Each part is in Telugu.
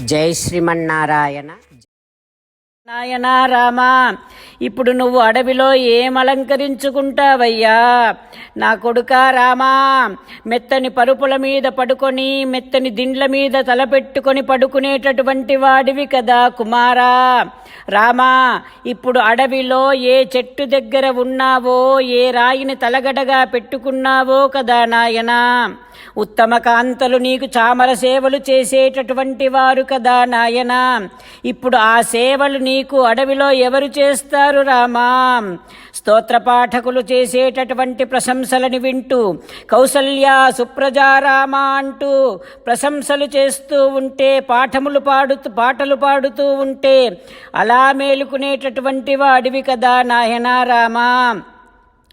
జై శ్రీమన్నారాయణ. నారాయణ రామా. ఇప్పుడు నువ్వు అడవిలో ఏం అలంకరించుకుంటావయ్యా నా కొడుక రామా మెత్తని పరుపుల మీద పడుకొని మెత్తని దిండ్ల మీద తలపెట్టుకొని పడుకునేటటువంటి వాడివి కదా కుమారా. రామా ఇప్పుడు అడవిలో ఏ చెట్టు దగ్గర ఉన్నావో ఏ రాయిని తలగడగా పెట్టుకున్నావో కదా నాయనా. ఉత్తమ కాంతలు నీకు చామర సేవలు చేసేటటువంటి వారు కదా నాయనా. ఇప్పుడు ఆ సేవలు నీకు అడవిలో ఎవరు చేస్తారు? రామా. స్తోత్ర పాఠకులు చేసేటటువంటి ప్రశంసలని వింటూ కౌసల్య సుప్రజారామ అంటూ ప్రశంసలు చేస్తూ ఉంటే పాఠములు పాడుతూ పాటలు పాడుతూ ఉంటే అలా మేలుకునేటటువంటి వాడివి కదా నాయనా రామా.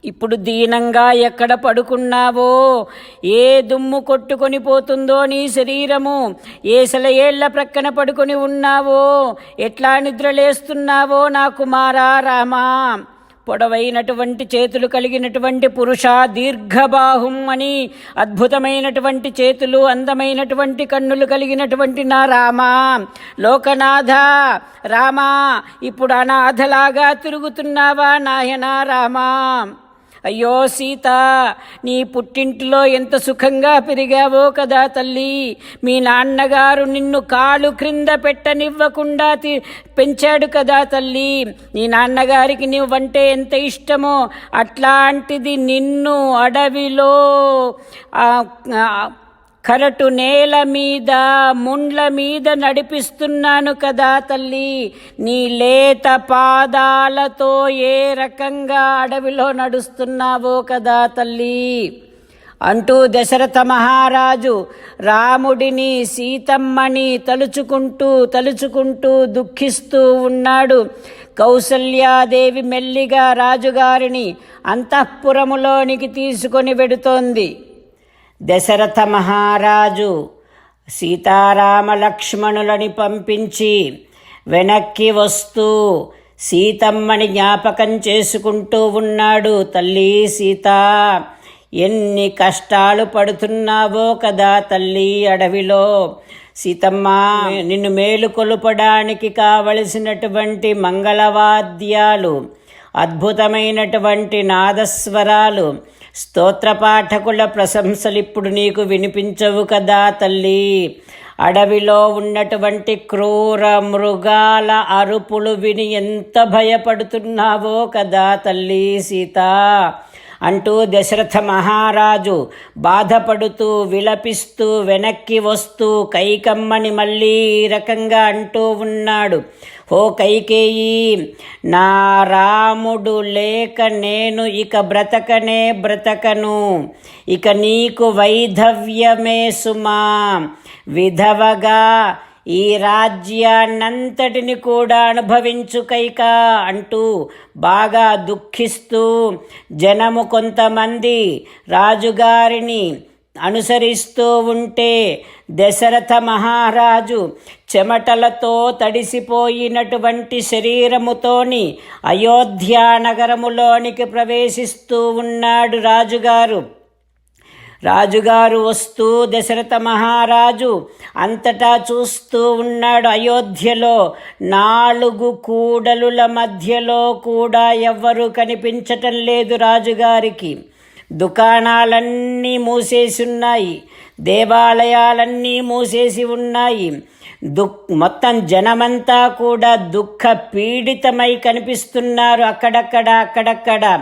ఇప్పుడు దీనంగా ఎక్కడ పడుకున్నావో? ఏ దుమ్ము కొట్టుకొని పోతుందో నీ శరీరము? ఏ సెలయేళ్ళ ప్రక్కన పడుకొని ఉన్నావో? ఎట్లా నిద్రలేస్తున్నావో నా కుమారా రామా. పొడవైనటువంటి చేతులు కలిగినటువంటి పురుష దీర్ఘబాహుం అని అద్భుతమైనటువంటి చేతులు అందమైనటువంటి కన్నులు కలిగినటువంటి నా రామా. లోకనాథ రామా ఇప్పుడు అనాథలాగా తిరుగుతున్నావా నాయనా రామా. అయ్యో సీత నీ పుట్టింటిలో ఎంత సుఖంగా పెరిగావో కదా తల్లి. మీ నాన్నగారు నిన్ను కాలు క్రింద పెట్టనివ్వకుండా పెంచాడు కదా తల్లి. నీ నాన్నగారికి నువ్వంటే ఎంత ఇష్టమో అట్లాంటిది నిన్ను అడవిలో కరటు నేల మీద ముండ్ల మీద నడిపిస్తున్నాను కదా తల్లి. నీ లేత పాదాలతో ఏ రకంగా అడవిలో నడుస్తున్నావో కదా తల్లి. అంటూ దశరథ మహారాజు రాముడిని సీతమ్మని తలుచుకుంటూ తలుచుకుంటూ దుఃఖిస్తూ ఉన్నాడు. కౌసల్యాదేవి మెల్లిగా రాజుగారిని అంతఃపురములోనికి తీసుకొని వెడుతోంది. దశరథ మహారాజు సీతారామ లక్ష్మణులని పంపించి వెనక్కి వస్తూ సీతమ్మని జ్ఞాపకం చేసుకుంటూ ఉన్నాడు. తల్లి సీత ఎన్ని కష్టాలు పడుతున్నావో కదా తల్లి అడవిలో. సీతమ్మ నిన్ను మేలుకొలుపడానికి కావలసినటువంటి మంగళవాద్యాలు అద్భుతమైనటువంటి నాదస్వరాలు స్తోత్రపాఠకుల ప్రశంసలు ఇప్పుడు నీకు వినిపించవు కదా తల్లి. అడవిలో ఉన్నటువంటి క్రూర మృగాల అరుపులు విని ఎంత భయపడుతున్నావో కదా తల్లి సీత. అంటూ దశరథ మహారాజు బాధపడుతూ విలపిస్తూ వెనక్కి వస్తూ కైకమ్మని మళ్ళీ ఈ రకంగా అంటూ ఉన్నాడు. ఓ కైకేయి నా రాముడు లేక నేను ఇక బ్రతకనే బ్రతకను. ఇక నీకు వైధవ్యమే సుమా. విధవగా ఈ రాజ్యాన్నంతటిని కూడా అనుభవించుకైక అంటూ బాగా దుఃఖిస్తూ జనము కొంతమంది రాజుగారిని అనుసరిస్తూ ఉంటే దశరథ మహారాజు చెమటలతో తడిసిపోయినటువంటి శరీరముతోని అయోధ్యా నగరములోనికి ప్రవేశిస్తూ ఉన్నాడు రాజుగారు. రాజుగారు వస్తూ దశరథ మహారాజు అంతటా చూస్తూ ఉన్నాడు అయోధ్యలో. నాలుగు కూడలుల మధ్యలో కూడా ఎవ్వరూ కనిపించటం లేదు రాజుగారికి. దుకాణాలన్నీ మూసేసి ఉన్నాయి. దేవాలయాలన్నీ మూసేసి ఉన్నాయి. దుః మొత్తం జనమంతా కూడా దుఃఖ పీడితమై కనిపిస్తున్నారు అక్కడక్కడ అక్కడక్కడ.